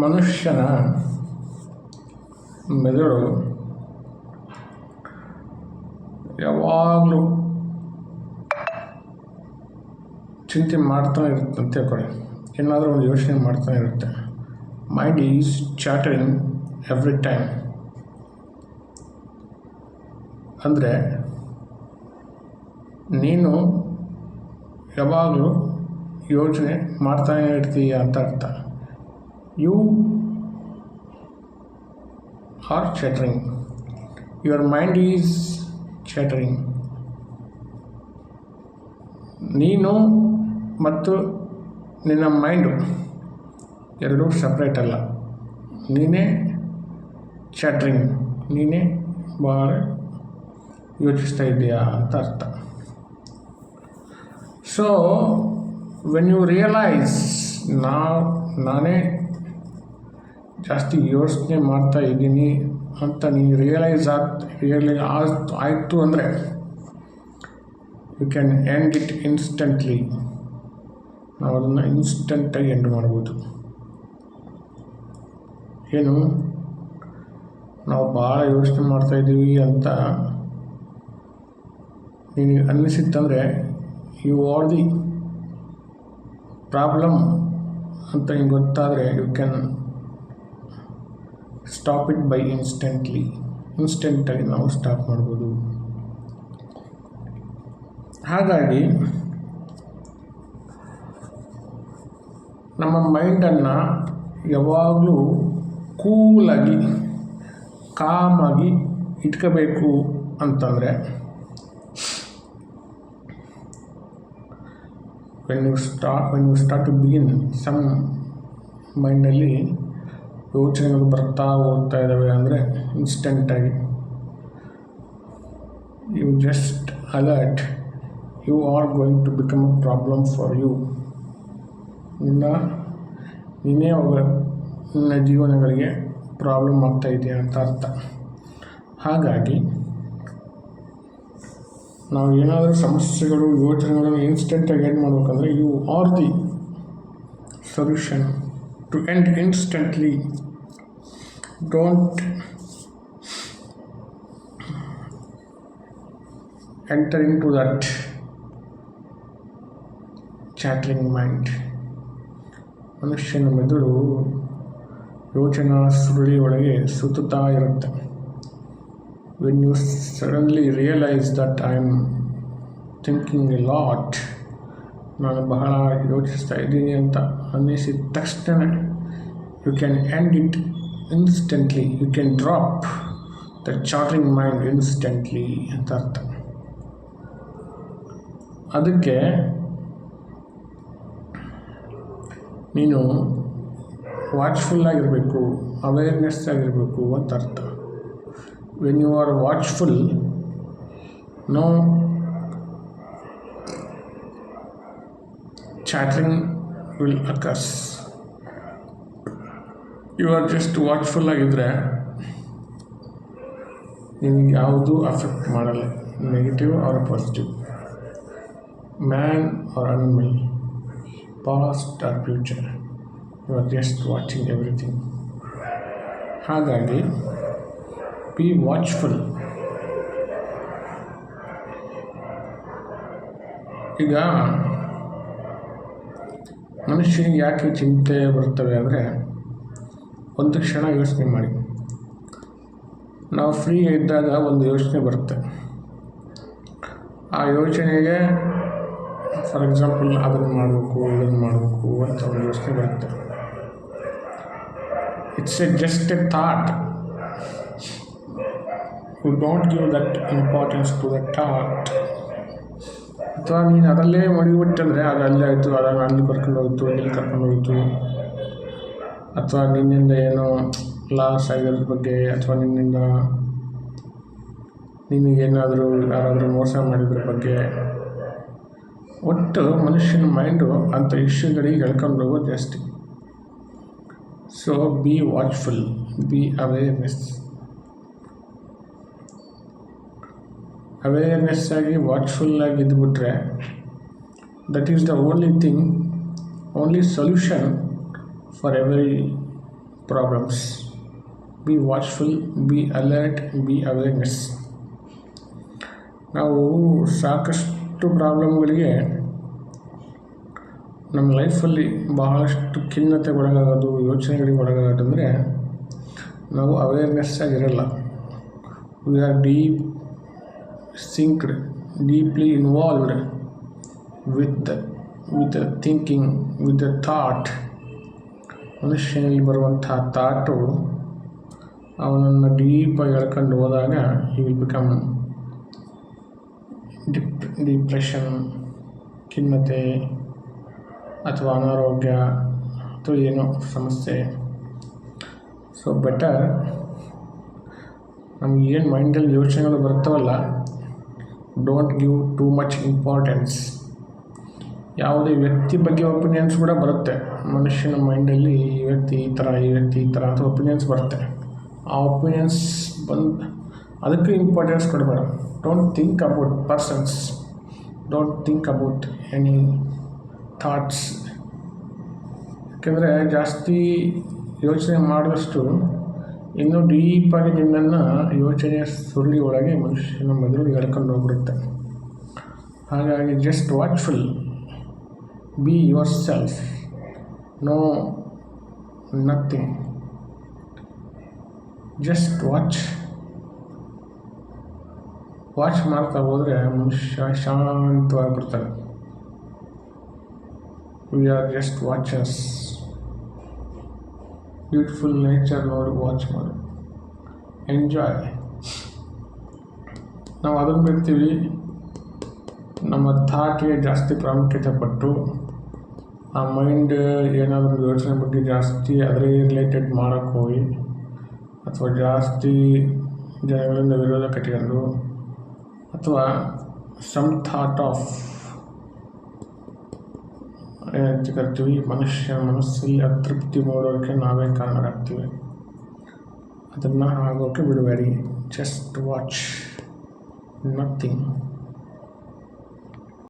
ಮನುಷ್ಯನ ಮೆದುಳು ಯಾವಾಗಲೂ ಚಿಂತೆ ಮಾಡ್ತಾನೆ ಇರುತ್ತೆ ಅಂತ ಏನಾದರೂ ಒಂದು ಯೋಚನೆ ಮಾಡ್ತಾನೆ ಇರುತ್ತೆ. Mind is chattering every time ಅಂದರೆ ನೀನು ಯಾವಾಗಲೂ ಯೋಚನೆ ಮಾಡ್ತಾನೆ ಇರ್ತೀಯ ಅಂತ ಅರ್ಥ. You are chattering. Your mind is chattering. ನೀನು ಮತ್ತು ನಿನ್ನ ಮೈಂಡು ಎರಡೂ ಸಪ್ರೇಟ್ ಅಲ್ಲ. ನೀನೇ ಚಾಟ್ರಿಂಗ್ ನೀನೇ ಭಾಳ ಯೋಚಿಸ್ತಾ ಇದೆಯಾ ಅಂತ ಅರ್ಥ. ಸೊ ವೆನ್ ಯು ರಿಯಲೈಸ್ ನಾ ನಾನೇ ಜಾಸ್ತಿ ಯೋಚನೆ ಮಾಡ್ತಾ ಇದ್ದೀನಿ ಅಂತ ನೀನು ರಿಯಲೈಸ್ ಆಗ್ ರಿಯಲೈಸ್ ಆಯ್ತು ಆಯಿತು ಅಂದರೆ you can end it instantly ನಾವು ಅದನ್ನು ಇನ್ಸ್ಟೆಂಟಾಗಿ ಎಂಡ್ ಮಾಡ್ಬೋದು. ಏನು? ನಾವು ಭಾಳ ಯೋಚನೆ ಮಾಡ್ತಾಯಿದ್ದೀವಿ ಅಂತ ನಿನಗೆ ಅನ್ನಿಸಿತ್ತಂದರೆ ಯು ಆರ್ ದಿ ಪ್ರಾಬ್ಲಮ್ ಅಂತ ನಿಮ್ಗೆ ಗೊತ್ತಾದರೆ you can stop it by instantly ಇನ್ಸ್ಟೆಂಟಾಗಿ ನಾವು ಸ್ಟಾಪ್ ಮಾಡ್ಬೋದು. ಹಾಗಾಗಿ, ನಮ್ಮ ಮೈಂಡನ್ನು ಯಾವಾಗಲೂ ಕೂಲಾಗಿ ಕಾಮಾಗಿ ಇಟ್ಕೋಬೇಕು ಅಂತಂದರೆ when you ಸ್ಟಾ when you start to begin some ಮೈಂಡಲ್ಲಿ ಯೋಚನೆಗಳು ಬರ್ತಾ ಹೋಗ್ತಾ ಇದ್ದಾವೆ ಅಂದರೆ ಇನ್ಸ್ಟೆಂಟಾಗಿ you just alert you are going to become a problem for you ನಿನ್ನ ನೀನೇ ಅವುಗಳ ನಿನ್ನ ಜೀವನಗಳಿಗೆ ಪ್ರಾಬ್ಲಮ್ ಆಗ್ತಾ ಇದೆಯಾ ಅಂತ ಅರ್ಥ. ಹಾಗಾಗಿ, ನಾವು ಏನಾದರೂ ಸಮಸ್ಯೆಗಳು, ಯೋಚನೆಗಳನ್ನು ಇನ್ಸ್ಟೆಂಟಾಗಿ ಏನು ಮಾಡ್ಬೇಕಂದ್ರೆ you are the solution to end instantly don't enter into that chattering mind. ಮನುಷ್ಯನ ಮೆದುಳು ಯೋಚನಾ ಸುರುಳಿ ಒಳಗೆ ಸುತ್ತುತ್ತಾ ಇರುತ್ತೆ. When you suddenly realise that I am thinking a lot ನಾನು ಬಹಳ ಯೋಚಿಸ್ತಾ ಇದ್ದೀನಿ ಅಂತ ಅನ್ನಿಸಿದ ತಕ್ಷಣ you can end it instantly you can drop the chattering mind instantly ಅಂತ ಅರ್ಥ ಅದಕ್ಕೆ ನೀನು ವಾಚ್ಫುಲ್ ಆಗಿರಬೇಕು ಅವೇರ್ನೆಸ್ ಆಗಿರಬೇಕು ಅಂತ ಅರ್ಥ when you are watchful no chattering will occurs you are just watchful ಆಗಿದ್ದರೆ ನಿನಗೆ ಯಾವುದೂ ಅಫೆಕ್ಟ್ ಮಾಡಲ್ಲ. Negative or positive man or animal past or future you are just watching everything ಹಾಗಾಗಿ ಬಿ ವಾಚ್ಫುಲ್ ಈಗ ಮನುಷ್ಯನಿಗೆ ಯಾಕೆ ಚಿಂತೆ ಬರ್ತವೆ ಅಂದರೆ ಒಂದು ಕ್ಷಣ ಯೋಚನೆ ಮಾಡಿ. ನಾವು ಫ್ರೀ ಇದ್ದಾಗ ಒಂದು ಯೋಚನೆ ಬರುತ್ತೆ. ಆ ಯೋಚನೆಗೆ ಫಾರ್ ಎಕ್ಸಾಂಪಲ್ ಅದನ್ನು ಮಾಡಬೇಕು, ಇದನ್ನು ಮಾಡಬೇಕು ಅಂತ ಒಂದು ಯೋಚನೆ ಬರುತ್ತೆ. It's a just a thought you don't give that importance to the thought ಅಥವಾ ನೀನು ಅದರಲ್ಲೇ ಮಡಿಬಿಟ್ಟಂದರೆ ಅದು ಅಲ್ಲೇ ಆಯಿತು ಅದನ್ನು ಅಲ್ಲಿ ಕರ್ಕೊಂಡು ಹೋಯಿತು ಇಲ್ಲಿ ಕರ್ಕೊಂಡು ಹೋಯಿತು. ಅಥವಾ ನಿನ್ನಿಂದ ಏನೋ ಲಾಸ್ ಆಗಿರೋದ್ರ ಬಗ್ಗೆ, ಅಥವಾ ನಿನ್ನಿಂದ ನಿನಗೇನಾದರೂ ಯಾರಾದರೂ ಮೋಸ ಮಾಡಿದ್ರ ಬಗ್ಗೆ. ಒಟ್ಟು ಮನುಷ್ಯನ ಮೈಂಡು ಅಂಥ ಇಶ್ಯೂಗಳಿಗೆ ಎಳ್ಕೊಂಡು ಹೋಗೋದು ಜಾಸ್ತಿ so be watchful be awareness awareness ಆಗಿ ವಾಚ್ಫುಲ್ ಆಗಿ ಇದ್ಬಿಟ್ರೆ that is the only thing only solution for every problems be watchful be alert be awareness ನಾವು ಸಾಕಷ್ಟು ಪ್ರಾಬ್ಲಮ್ಗಳಿಗೆ ನಮ್ಮ ಲೈಫಲ್ಲಿ ಬಹಳಷ್ಟು ಖಿನ್ನತೆ ಒಳಗಾಗೋದು, ಯೋಚನೆಗಳಿಗೆ ಒಳಗಾಗೋದು ಅಂದರೆ ನಾವು ಅವೇರ್ನೆಸ್ ಆಗಿರಲ್ಲ we are deep sinked deeply involved with with thinking, with the thought. ಮನುಷ್ಯನಲ್ಲಿ ಬರುವಂಥ ಥಾಟು ಅವನನ್ನು ಡೀಪಾಗಿ ಎಳ್ಕೊಂಡು ಹೋದಾಗ ಈ ವಿಲ್ ಬಿಕಮ್ ಡಿಪ್ ಡಿಪ್ರೆಷನ್ ಖಿನ್ನತೆ ಅಥವಾ ಅನಾರೋಗ್ಯ ಅಥವಾ ಏನೋ ಸಮಸ್ಯೆ ಸೊ ಬೆಟರ್ ನಮ್ಗೆ ಏನು ಮೈಂಡಲ್ಲಿ ಯೋಚನೆಗಳು ಬರ್ತಾವಲ್ಲ don't give too much importance ಯಾವುದೇ ವ್ಯಕ್ತಿ ಬಗ್ಗೆ ಒಪಿನಿಯನ್ಸ್ ಕೂಡ ಬರುತ್ತೆ. ಮನುಷ್ಯನ ಮೈಂಡಲ್ಲಿ ಈ ವ್ಯಕ್ತಿ ಈ ಥರ, ಈ ವ್ಯಕ್ತಿ ಈ ಥರ ಅಂತ ಒಪಿನಿಯನ್ಸ್ ಬರುತ್ತೆ. ಆ ಒಪಿನಿಯನ್ಸ್ ಬಂದು, ಅದಕ್ಕೆ ಇಂಪಾರ್ಟೆನ್ಸ್ ಕೊಡಬೇಡ. Don't think about persons don't think about any thoughts ಯಾಕೆಂದರೆ ಜಾಸ್ತಿ ಯೋಚನೆ ಮಾಡಿದಷ್ಟು ಇನ್ನೂ ಡೀಪಾಗಿ ನಿನ್ನನ್ನು ಯೋಚನೆಯ ಸುರುಳಿ ಒಳಗೆ ಮನುಷ್ಯನ ಮೆದುಳು ಎಳ್ಕೊಂಡು ಹೋಗ್ಬಿಡುತ್ತೆ. ಹಾಗಾಗಿ just watchful be yourself no nothing just watch watch ಮಾಡ್ತಾ ಹೋದರೆ ಮನುಷ್ಯ ಶಾಂತವಾಗಿಬಿಡ್ತಾನೆ. We are just watchers beautiful nature ನೋಡಿ ವಾಚ್ ಮಾಡಿ ಎಂಜಾಯ್ ನಾವು ಅದನ್ನು ಬಿಡ್ತೀವಿ. ನಮ್ಮ ಥಾಟ್ಗೆ ಜಾಸ್ತಿ ಪ್ರಾಮುಖ್ಯತೆ ಕೊಟ್ಟು ಆ ಮೈಂಡ್ ಏನಾದರೂ ಯೋಚನೆ ಬಗ್ಗೆ ಜಾಸ್ತಿ ಅದರೇ ರಿಲೇಟೆಡ್ ಮಾಡೋಕ್ಕೆ ಹೋಗಿ, ಅಥವಾ ಜಾಸ್ತಿ ಜನಗಳಿಂದ ವಿರೋಧ ಕಟ್ಟಿಕೊಂಡು, ಅಥವಾ ಸಮ್ ಥಾಟ್ ಆಫ್ ಏನಂತ ಕರಿತೀವಿ ಮನುಷ್ಯ ಮನಸ್ಸಲ್ಲಿ ಅತೃಪ್ತಿ ಮೂಡೋಕ್ಕೆ ನಾವೇ ಕಾರಣರಾಗ್ತೀವಿ ಅದನ್ನು ಆಗೋಕ್ಕೆ ಬಿಡಬೇಡಿ ಜಸ್ಟ್ ವಾಚ್ ನಥಿಂಗ್